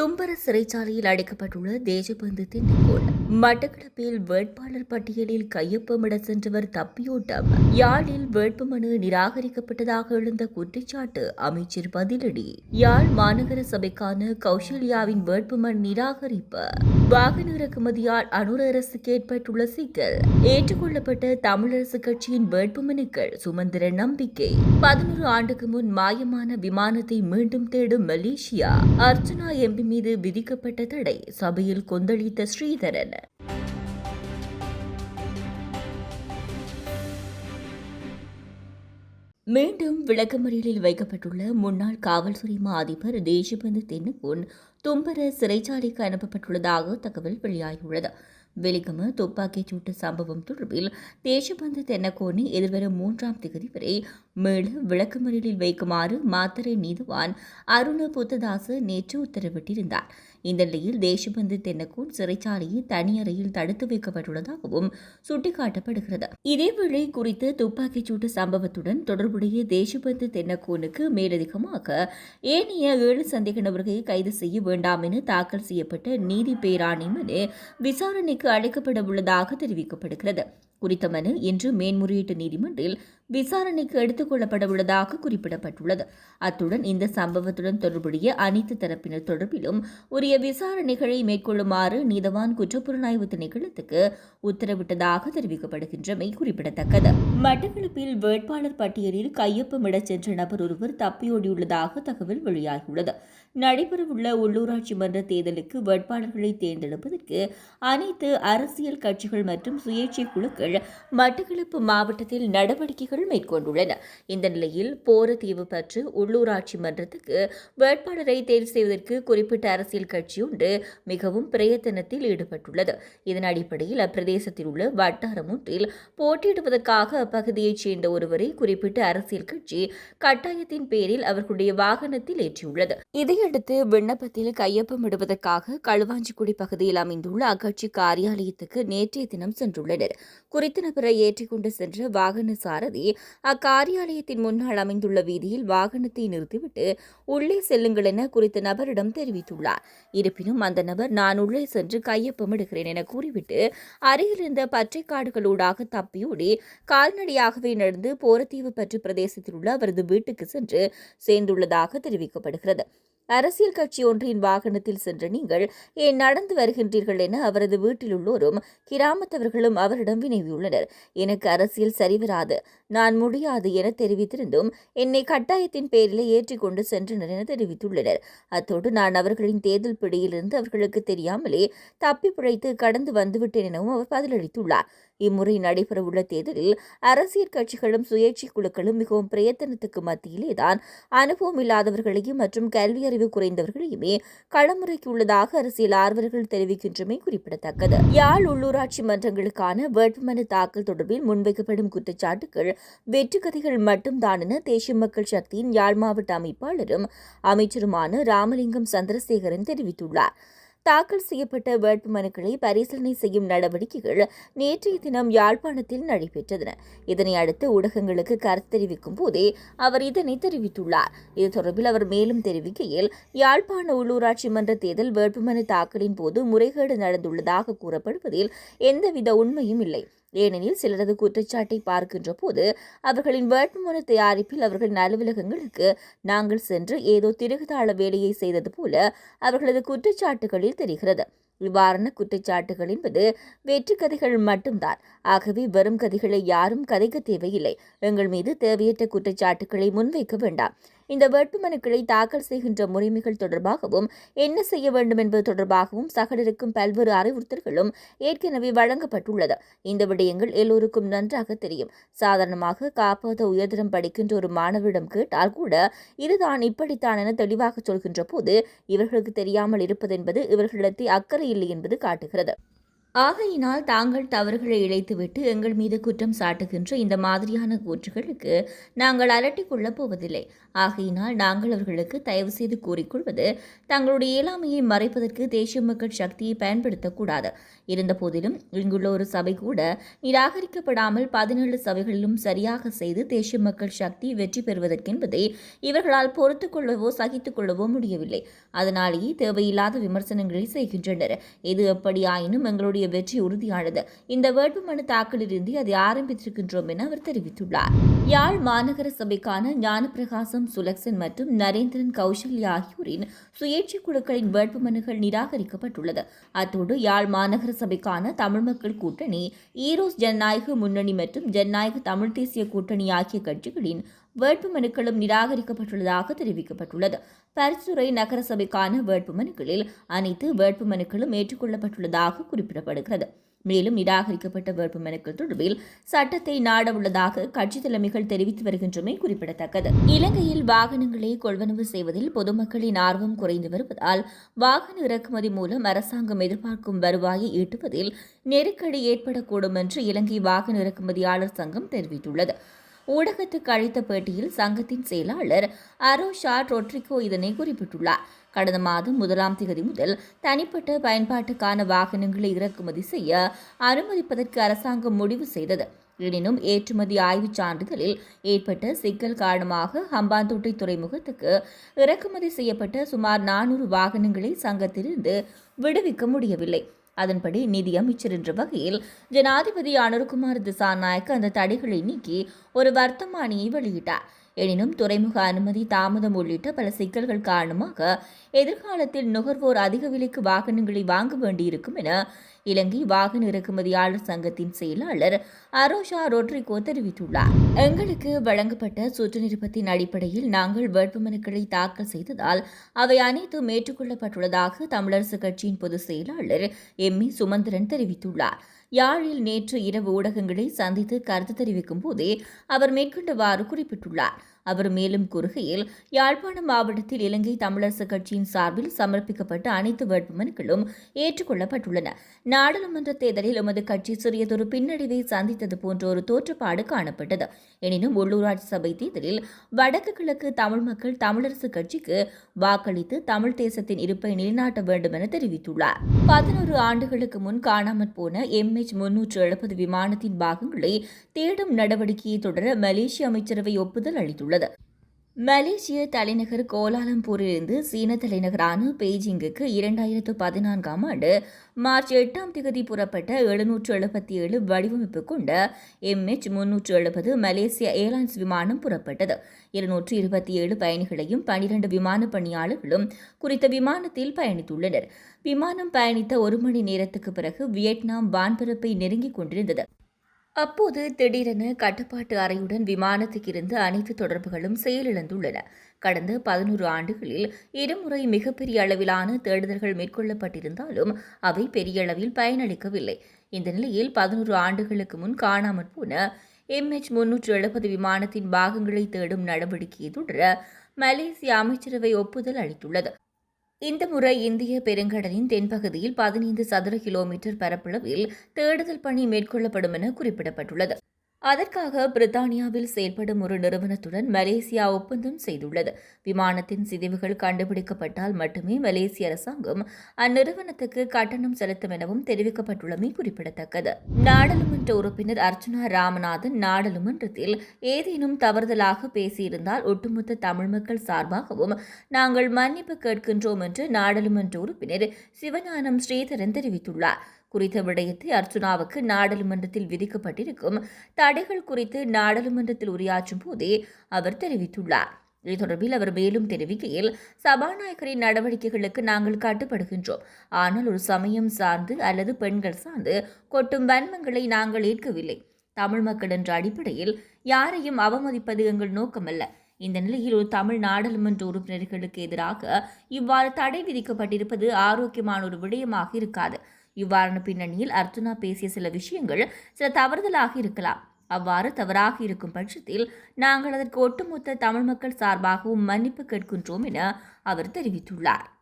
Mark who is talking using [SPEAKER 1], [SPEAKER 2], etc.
[SPEAKER 1] தும்பர சிறைச்சாலையில் அடைக்கப்பட்டுள்ள தேசபந்து திண்டுகோள் மட்டக்களப்பில் வேட்பாளர் பட்டியலில் கையொப்பமிட சென்றவர் தப்பியோட்டம். யாழில் வேட்புமனு நிராகரிக்கப்பட்டதாக எழுந்த குற்றச்சாட்டு அமைச்சர் பதிலடி. யாழ் மாநகர சபைக்கான கௌசல்யாவின் வேட்புமனு நிராகரிப்பு. வாகன இறக்குமதியால் அனுர அரசுக்கு ஏற்பட்டுள்ள சிக்கல். ஏற்றுக்கொள்ளப்பட்ட தமிழரசு கட்சியின் வேட்புமனுக்கள் சுமந்திர நம்பிக்கை. பதினோரு ஆண்டுக்கு முன் மாயமான விமானத்தை மீண்டும் தேடும் மலேசியா. அர்ச்சனா எம்பி மீது விதிக்கப்பட்ட தடை. சபையில் கொந்தளித்த ஸ்ரீதரன். மீண்டும் விளக்கமறியலில் வைக்கப்பட்டுள்ள முன்னாள் காவல்துறை மா அதிபர் தேசபந்து தென்னுக்குன் தும்பர சிறைச்சாலைக்கு அனுப்பப்பட்டுள்ளதாக தகவல் வெளியாகியுள்ளது. வெலிகம துப்பாக்கிச் சூட்டு சம்பவம் தொடர்பில் தேசபந்து தென்னகோனை எதிர்வரும் மூன்றாம் திகதி வரை மேல விளக்கமறியலில் வைக்குமாறு மாத்தறை நீதிவான் அருண புத்ததாஸ் நேற்று உத்தரவிட்டிருந்தார். இந்த நிலையில் தேசபந்து தென்னகோன் சிறைச்சாலையை தனி அறையில் தடுத்து வைக்கப்பட்டுள்ளதாகவும் சுட்டிக்காட்டப்படுகிறது. இதேவேளை குறித்த துப்பாக்கிச் சூட்டு சம்பவத்துடன் தொடர்புடைய தேசபந்து தென்னகோனுக்கு மேலதிகமாக ஏனைய ஏழு சந்தேக நபர்களை கைது செய்ய வேண்டாம் என தாக்கல் செய்யப்பட்ட நீதி பேராணி மனு விசாரணைக்கு அழைக்கப்பட உள்ளதாக தெரிவிக்கப்படுகிறது. குறித்த மனு இன்று மேன்முறையீட்டு நீதிமன்றில் விசாரணைக்கு எடுத்துக் உள்ளதாக குறிப்பிடப்பட்டுள்ளது. அத்துடன் இந்த சம்பவத்துடன் தொடர்புடைய அனைத்து தரப்பினர் தொடர்பிலும் உரிய விசாரணைகளை மேற்கொள்ளுமாறு நீதவான் குற்றப்புலனாய்வு திணைக்களத்துக்கு உத்தரவிட்டதாக தெரிவிக்கப்படுகின்றமை குறிப்பிடத்தக்கது. மட்டக்களப்பில் வேட்பாளர் பட்டியலில் கையொப்பமிடச் சென்ற நபர் ஒருவர் தப்பியோடியுள்ளதாக தகவல் வெளியாகியுள்ளது. நடைபெறவுள்ள உள்ளூராட்சி மன்ற தேர்தலுக்கு வேட்பாளர்களை தேர்ந்தெடுப்பதற்கு அனைத்து அரசியல் கட்சிகள் மற்றும் சுயேட்சை குழுக்கள் மட்டக்களப்பு மாவட்டத்தில் நடவடிக்கைகள் மேற்கொண்டுள்ளன இந்த நிலையில் போரதீவு பற்று உள்ளூராட்சி மன்றத்துக்கு வேட்பாளரை தேர்வு செய்வதற்கு குறிப்பிட்ட அரசியல் கட்சி ஒன்று மிகவும் பிரயத்தனத்தில் ஈடுபட்டுள்ளது. இதன் அடிப்படையில் அப்பிரதேசத்தில் உள்ள வட்டாரம் ஒன்றில் போட்டியிடுவதற்காக அப்பகுதியைச் சேர்ந்த ஒருவரை குறிப்பிட்ட அரசியல் கட்சி கட்டாயத்தின் பேரில் அவர்களுடைய வாகனத்தில் ஏற்றியுள்ளது. இதையடுத்து விண்ணப்பத்தில் கையொப்பமிடுவதற்காக களுவாஞ்சிக்குடி பகுதியில் அமைந்துள்ள அக்கட்சி காரியாலயத்துக்கு நேற்றைய தினம் சென்றுள்ளனர். குறித்த நபரை ஏற்றிக்கொண்டு சென்ற வாகன சாரதி அக்காரியாலயத்தின் முன்னால் அமைந்துள்ள வீதியில் வாகனத்தை நிறுத்திவிட்டு உள்ளே செல்லுங்கள் என குறித்த நபரிடம் தெரிவித்துள்ளார். இருப்பினும் அந்த நபர் நான் உள்ளே சென்று கையொப்பமிடுகிறேன் என கூறிவிட்டு அருகில் இருந்த காடுகளூடாக தப்பியோடி கால்நடையாகவே நடந்து போரத்தீவு பற்று பிரதேசத்தில் உள்ள அவரது வீட்டுக்கு சென்று சேர்ந்துள்ளதாக தெரிவிக்கப்படுகிறது. அரசியல் கட்சி ஒன்றின் வாகனத்தில் சென்ற நீங்கள் ஏன் நடந்து வருகின்றீர்கள் என அவரது வீட்டில் உள்ளோரும் கிராமத்தவர்களும் அவரிடம் வினவியுள்ளனர். எனக்கு அரசியல் சரிவராது நான் முடியாது என தெரிவித்திருந்தும் என்னை கட்டாயத்தின் பேரிலே ஏற்றிக்கொண்டு சென்றனர் என தெரிவித்துள்ளனர். அத்தோடு நான் அவர்களின் தேர்தல் பிடியிலிருந்து அவர்களுக்கு தெரியாமலே தப்பி பிழைத்து கடந்து வந்துவிட்டேன் எனவும் அவர் பதிலளித்துள்ளார். இம்முறை நடைபெறவுள்ள தேர்தலில் அரசியல் கட்சிகளும் சுயேட்சை குழுக்களும் மிகவும் பிரயத்தனத்துக்கு மத்தியிலேதான் அனுபவம் இல்லாதவர்களையும் மற்றும் கல்வியறிவு குறைந்தவர்களையுமே களமுறைக்கு உள்ளதாக அரசியல் ஆர்வலர்கள் தெரிவிக்கின்றமை குறிப்பிடத்தக்கது. யாழ் உள்ளூராட்சி மன்றங்களுக்கான வேட்புமனு தாக்கல் தொடர்பில் முன்வைக்கப்படும் குற்றச்சாட்டுகள் வெற்று கதைகள் மட்டும்தான் என தேசிய மக்கள் சக்தியின் யாழ் மாவட்ட அமைப்பாளரும் அமைச்சருமான ராமலிங்கம் சந்திரசேகரன் தெரிவித்துள்ளார். தாக்கல் செய்யப்பட்ட வேட்புமனுக்களை பரிசீலனை செய்யும் நடவடிக்கைகள் நேற்றைய தினம் யாழ்ப்பாணத்தில் நடைபெற்றன. இதனை அடுத்து ஊடகங்களுக்கு கருத்து தெரிவிக்கும் போதே அவர் இதனை தெரிவித்துள்ளார். இது தொடர்பில் அவர் மேலும் தெரிவிக்கையில் யாழ்ப்பாண உள்ளூராட்சி மன்ற தேர்தல் வேட்புமனு தாக்கலின் போது முறைகேடு நடந்துள்ளதாக கூறப்படுவதில் எந்தவித உண்மையும் இல்லை. ஏனெனில் சிலரது குற்றச்சாட்டை பார்க்கின்ற போது அவர்களின் வேட்புமனு தயாரிப்பில் அவர்களின் அலுவலகங்களுக்கு நாங்கள் சென்று ஏதோ திருகுதாள வேலையை செய்தது போல அவர்களது குற்றச்சாட்டுகளில் தெரிகிறது. இவ்வாறான குற்றச்சாட்டுகள் என்பது வெற்று கதைகள் மட்டும்தான். ஆகவே வெறும் கதைகளை யாரும் கதைக்க தேவையில்லை. எங்கள் மீது தேவையற்ற குற்றச்சாட்டுகளை முன்வைக்க வேண்டாம். இந்த வேட்புமனுக்களை தாக்கல் செய்கின்ற முறைமைகள் தொடர்பாகவும் என்ன செய்ய வேண்டும் என்பது தொடர்பாகவும் சகலருக்கும் பல்வேறு அறிவுறுத்தல்களும் ஏற்கனவே வழங்கப்பட்டுள்ளது. இந்த விடயங்கள் எல்லோருக்கும் நன்றாக தெரியும். சாதாரணமாக காப்பாத உயர்தரம் படிக்கின்ற ஒரு மாணவரிடம் கேட்டால் கூட இதுதான் இப்படித்தான் என தெளிவாக சொல்கின்ற போது இவர்களுக்கு தெரியாமல் இருப்பதென்பது இவர்களிடத்தை அக்கறை இல்லை என்பது காட்டுகிறது. ஆகையினால் தாங்கள் தவறுகளை இழைத்துவிட்டு எங்கள் மீது குற்றம் சாட்டுகின்ற இந்த மாதிரியான கூற்றுகளுக்கு நாங்கள் அலட்டிக் கொள்ளப் போவதில்லை. ஆகையினால் நாங்கள் அவர்களுக்கு தயவு செய்து கூறிக்கொள்வது தங்களுடைய இயலாமையை மறைப்பதற்கு தேசிய மக்கள் சக்தியை பயன்படுத்தக்கூடாது. இருந்தபோதிலும் இங்குள்ள ஒரு சபை கூட நிராகரிக்கப்படாமல் பதினேழு சபைகளிலும் சரியாக செய்து தேசிய மக்கள் சக்தி வெற்றி பெறுவதற்கென்பதை இவர்களால் பொறுத்துக்கொள்ளவோ கொள்ளவோ கொள்ளவோ முடியவில்லை. அதனாலேயே தேவையில்லாத விமர்சனங்களை செய்கின்றனர். எது எப்படியாயினும் எங்களுடைய வெற்றி உறுதியானது. இந்த வேட்புமனு தாக்கலிலிருந்து அதை ஆரம்பித்திருக்கின்றோம் என அவர் தெரிவித்துள்ளார். யாழ் மாநகர சபைக்கான ஞானப்பிரகாசம் சுலக்சன் மற்றும் நரேந்திரன் கௌசல்யா ஆகியோரின் சுயேட்சை குழுக்களின் வேட்புமனுகள் நிராகரிக்கப்பட்டுள்ளது. அத்தோடு யாழ் மாநகர சபைக்கான தமிழ் மக்கள் கூட்டணி ஈரோஸ் ஜனநாயக முன்னணி மற்றும் ஜனநாயக தமிழ் தேசிய கூட்டணி ஆகிய கட்சிகளின் வேட்புமனுக்களும் நிராகரிக்கப்பட்டுள்ளதாக தெரிவிக்கப்பட்டுள்ளது. பரிசுரை நகரசபைக்கான வேட்புமனுக்களில் அனைத்து வேட்புமனுக்களும் ஏற்றுக்கொள்ளப்பட்டுள்ளதாக குறிப்பிடப்படுகிறது. மேலும் நிராகரிக்கப்பட்ட வேட்புமனுக்கள் தொடர்பில் சட்டத்தை நாடவுள்ளதாக கட்சி தலைமைகள் தெரிவித்து வருகின்றமை குறிப்பிடத்தக்கது. இலங்கையில் வாகனங்களை கொள்வனவு செய்வதில் பொதுமக்களின் ஆர்வம் குறைந்து வருவதால் வாகன இறக்குமதி மூலம் அரசாங்கம் எதிர்பார்க்கும் வருவாயை ஈட்டுவதில் நெருக்கடி ஏற்படக்கூடும் என்று இலங்கை வாகன இறக்குமதியாளர் சங்கம் தெரிவித்துள்ளது. ஊடகத்துக்கு அளித்த பேட்டியில் சங்கத்தின் செயலாளர் அரோஷா ரொட்ரிகோ இதனை குறிப்பிட்டுள்ளார். கடந்த மாதம் முதலாம் தேதி முதல் தனிப்பட்ட பயன்பாட்டுக்கான வாகனங்களை இறக்குமதி செய்ய அனுமதிப்பதற்கு அரசாங்கம் முடிவு செய்தது. எனினும் ஏற்றுமதி ஆய்வுச் சான்றிதழில் ஏற்பட்ட சிக்கல் காரணமாக ஹம்பாந்தோட்டை துறைமுகத்துக்கு இறக்குமதி செய்யப்பட்ட சுமார் நானூறு வாகனங்களை சங்கத்திலிருந்து விடுவிக்க முடியவில்லை. அதன்படி நிதி அமைச்சர் என்ற வகையில் ஜனாதிபதி அனுர்குமார் திசாநாயக் அந்த தடைகளை நீக்கி ஒரு வர்த்தமானியை வெளியிட்டார். எனினும் துறைமுக அனுமதி தாமதம் உள்ளிட்ட பல சிக்கல்கள் காரணமாக எதிர்காலத்தில் நுகர்வோர் அதிக விலைக்கு வாகனங்களை வாங்க வேண்டியிருக்கும் என இலங்கை வாகன இறக்குமதியாளர் சங்கத்தின் செயலாளர் அரோஷா ரொட்ரிகோ தெரிவித்துள்ளார். எங்களுக்கு வழங்கப்பட்ட சுற்று நிருபத்தின் அடிப்படையில் நாங்கள் வேட்புமனுக்களை தாக்கல் செய்ததால் அவை அனைத்தும் ஏற்றுக்கொள்ளப்பட்டுள்ளதாக தமிழரசு கட்சியின் பொதுச் செயலாளர் எம். ஏ சுமந்திரன் தெரிவித்துள்ளார். யாழில் நேற்று இரவு ஊடகங்களை சந்தித்து கருத்து தெரிவிக்கும் போதே அவர் மேற்கொண்டவாறு குறிப்பிட்டுள்ளார். அவர் மேலும் கூறுகையில் யாழ்ப்பாணம் மாவட்டத்தில் இலங்கை தமிழரசு கட்சியின் சார்பில் சமர்ப்பிக்கப்பட்ட அனைத்து வேட்புமனுக்களும் ஏற்றுக்கொள்ளப்பட்டுள்ளன. நாடாளுமன்ற தேர்தலில் எமது கட்சி சிறியதொரு பின்னடைவை சந்தித்தது போன்ற ஒரு தோற்றப்பாடு காணப்பட்டது. எனினும் உள்ளூராட்சி சபை தேர்தலில் வடக்கு கிழக்கு தமிழ் மக்கள் தமிழரசு கட்சிக்கு வாக்களித்து தமிழ் தேசத்தின் இருப்பை நிலைநாட்ட வேண்டும் என தெரிவித்துள்ளார். பதினோரு ஆண்டுகளுக்கு முன் காணாமற் போன எம்எச் முன்னூற்று எழுபது விமானத்தின் பாகங்களை தேடும் நடவடிக்கையை தொடர மலேசிய அமைச்சரவை ஒப்புதல் அளித்துள்ளது. மலேசிய தலைநகர் கோலாலம்பூரிலிருந்து சீன தலைநகரான பெய்ஜிங்குக்கு இரண்டாயிரத்து பதினான்காம் ஆண்டு மார்ச் எட்டாம் தேதி புறப்பட்ட எழுநூற்று எழுபத்தி ஏழு வடிவமைப்பு கொண்ட எம்எச் முன்னூற்று எழுபது மலேசிய ஏர்லைன்ஸ் விமானம் புறப்பட்டது. இருநூற்று இருபத்தி ஏழு பயணிகளையும் பனிரண்டு விமான பணியாளர்களும் குறித்த விமானத்தில் பயணித்துள்ளனர். விமானம் பயணித்த ஒரு மணி நேரத்துக்கு பிறகு வியட்நாம் வான்பரப்பை நெருங்கிக் கொண்டிருந்தது. அப்போது திடீரென கட்டுப்பாட்டு அறையுடன் விமானத்துக்கிருந்து அனைத்து தொடர்புகளும் செயலிழந்துள்ளன. கடந்த பதினோரு ஆண்டுகளில் இருமுறை மிகப்பெரிய அளவிலான தேடுதல்கள் மேற்கொள்ளப்பட்டிருந்தாலும் அவை பெரிய அளவில் பயனளிக்கவில்லை. இந்த நிலையில் பதினோரு ஆண்டுகளுக்கு முன் காணாமற் போன எம்ஹெச் முன்னூற்று எழுபது விமானத்தின் பாகங்களை தேடும் நடவடிக்கையை தொடர மலேசிய அமைச்சரவை ஒப்புதல் அளித்துள்ளது. இந்த முறை இந்திய பெருங்கடலின் தென்பகுதியில் பதினைந்து சதுர கிலோமீட்டர் பரப்பளவில் தேடுதல் பணி மேற்கொள்ளப்படும் என குறிப்பிடப்பட்டுள்ளது. அதற்காக பிரித்தானியாவில் செயல்படும் ஒரு நிறுவனத்துடன் மலேசியா ஒப்பந்தம் செய்துள்ளது. விமானத்தின் சிதைவுகள் கண்டுபிடிக்கப்பட்டால் மட்டுமே மலேசிய அரசாங்கம் அந்நிறுவனத்துக்கு கட்டணம் செலுத்தும் எனவும் தெரிவிக்கப்பட்டுள்ளமை குறிப்பிடத்தக்கது. நாடாளுமன்ற உறுப்பினர் அர்ச்சனா ராமநாதன் நாடாளுமன்றத்தில் ஏதேனும் தவறுதலாக பேசியிருந்தால் ஒட்டுமொத்த தமிழ் மக்கள் சார்பாகவும் நாங்கள் மன்னிப்பு கேட்கின்றோம் என்று நாடாளுமன்ற உறுப்பினர் சிவஞானம் ஸ்ரீதரன் தெரிவித்துள்ளார். குறித்த விடயத்தை அர்ச்சுனாவுக்கு நாடாளுமன்றத்தில் விதிக்கப்பட்டிருக்கும் தடைகள் குறித்து நாடாளுமன்றத்தில் உரையாற்றும் போதே அவர் தெரிவித்துள்ளார். இது தொடர்பில் அவர் மேலும் தெரிவிக்கையில் சபாநாயகரின் நடவடிக்கைகளுக்கு நாங்கள் கட்டுப்படுகின்றோம். ஆனால் ஒரு சமயம் சார்ந்து அல்லது பெண்கள் சார்ந்து கொட்டும் வன்மங்களை நாங்கள் ஏற்கவில்லை. தமிழ் மக்கள் என்ற அடிப்படையில் யாரையும் அவமதிப்பது எங்கள் நோக்கமல்ல. இந்த நிலையில் ஒரு தமிழ் நாடாளுமன்ற உறுப்பினர்களுக்கு எதிராக இவ்வாறு தடை விதிக்கப்பட்டிருப்பது ஆரோக்கியமான ஒரு விடயமாக இருக்காது. இவ்வாறான பின்னணியில் அர்ஜுனா பேசிய சில விஷயங்கள் சில தவறுதலாக இருக்கலாம். அவ்வாறு தவறாக இருக்கும் பட்சத்தில் நாங்கள் அதற்கு ஒட்டுமொத்த தமிழ் மக்கள் சார்பாகவும் மன்னிப்பு கேட்கின்றோம் என அவர் தெரிவித்துள்ளார்.